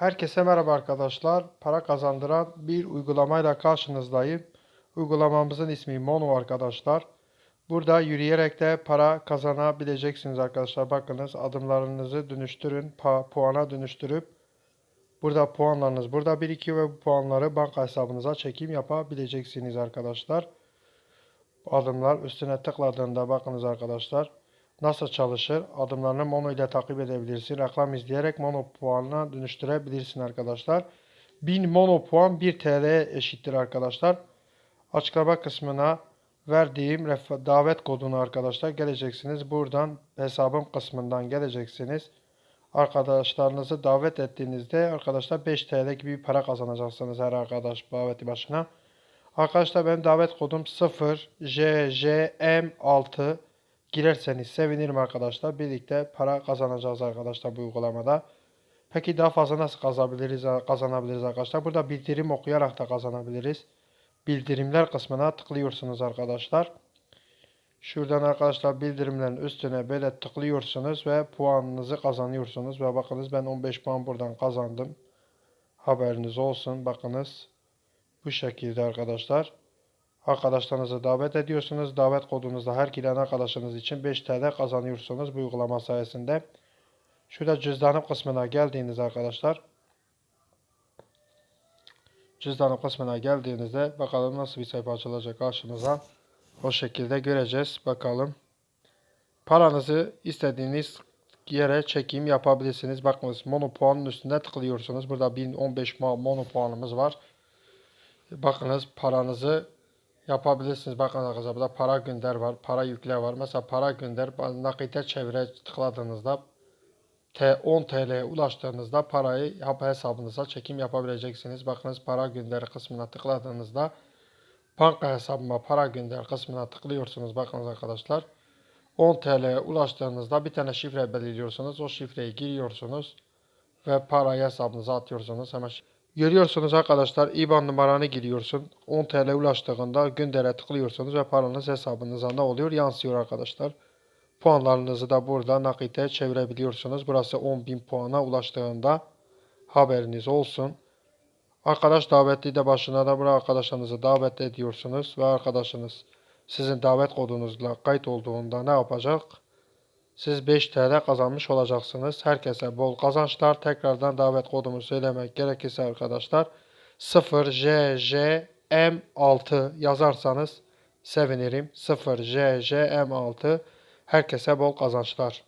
Herkese merhaba arkadaşlar. Para kazandıran bir uygulamayla karşınızdayım. Uygulamamızın ismi Mono arkadaşlar. Burada yürüyerek de para kazanabileceksiniz arkadaşlar. Bakınız adımlarınızı dönüştürün. Puana dönüştürüp burada puanlarınız burada birikiyor ve bu puanları banka hesabınıza çekim yapabileceksiniz arkadaşlar. Adımlar üstüne tıkladığında bakınız arkadaşlar nasıl çalışır? Adımlarını Mono ile takip edebilirsin. Reklam izleyerek Mono puanına dönüştürebilirsin arkadaşlar. 1000 Mono puan 1 TL eşittir arkadaşlar. Açıklama kısmına verdiğim davet kodunu arkadaşlar geleceksiniz. Buradan hesabım kısmından geleceksiniz. Arkadaşlarınızı davet ettiğinizde arkadaşlar 5 TL gibi bir para kazanacaksınız her arkadaş daveti başına. Arkadaşlar benim davet kodum 0JJM6 girerseniz sevinirim arkadaşlar. Birlikte para kazanacağız arkadaşlar bu uygulamada. Peki daha fazla nasıl kazanabiliriz, kazanabiliriz arkadaşlar? Burada bildirim okuyarak da kazanabiliriz. Bildirimler kısmına tıklıyorsunuz arkadaşlar. Şuradan arkadaşlar bildirimlerin üstüne böyle tıklıyorsunuz ve puanınızı kazanıyorsunuz. Ve bakınız ben 15 puan buradan kazandım. Haberiniz olsun. Bakınız bu şekilde arkadaşlar. Arkadaşlarınızı davet ediyorsunuz. Davet kodunuzda her giren arkadaşınız için 5 TL kazanıyorsunuz bu uygulama sayesinde. Şurada cüzdanım kısmına geldiğiniz arkadaşlar. Cüzdanım kısmına geldiğinizde bakalım nasıl bir sayfa açılacak karşımıza. O şekilde göreceğiz. Bakalım. Paranızı istediğiniz yere çekim yapabilirsiniz. Bakınız mono puanın üstünde tıklıyorsunuz. Burada 1015 mono puanımız var. Bakınız paranızı yapabilirsiniz. Bakın arkadaşlar burada para gönder var. Para yükle var. Mesela para gönder nakite çevire tıkladığınızda T 10 TL'ye ulaştığınızda parayı yap hesabınıza çekim yapabileceksiniz. Bakınız para gönder kısmına tıkladığınızda banka hesabıma para gönder kısmına tıklıyorsunuz. Bakınız arkadaşlar. 10 TL'ye ulaştığınızda bir tane şifre belirliyorsunuz. O şifreyi giriyorsunuz ve parayı hesabınıza atıyorsunuz. Hemen Görüyorsunuz arkadaşlar IBAN numaranı giriyorsun. 10 TL ulaştığında göndere tıklıyorsunuz ve paranız hesabınıza ne oluyor? Yansıyor arkadaşlar. Puanlarınızı da burada nakite çevirebiliyorsunuz. Burası 10.000 puana ulaştığında haberiniz olsun. Arkadaş davetli de başına da buraya arkadaşlarınızı davet ediyorsunuz ve arkadaşınız sizin davet kodunuzla kayıt olduğunda ne yapacak? Siz 5 TL kazanmış olacaksınız. Herkese bol kazançlar. Tekrardan davet kodumu söylemek gerekirse arkadaşlar 0JJM6 yazarsanız sevinirim. 0JJM6 Herkese bol kazançlar.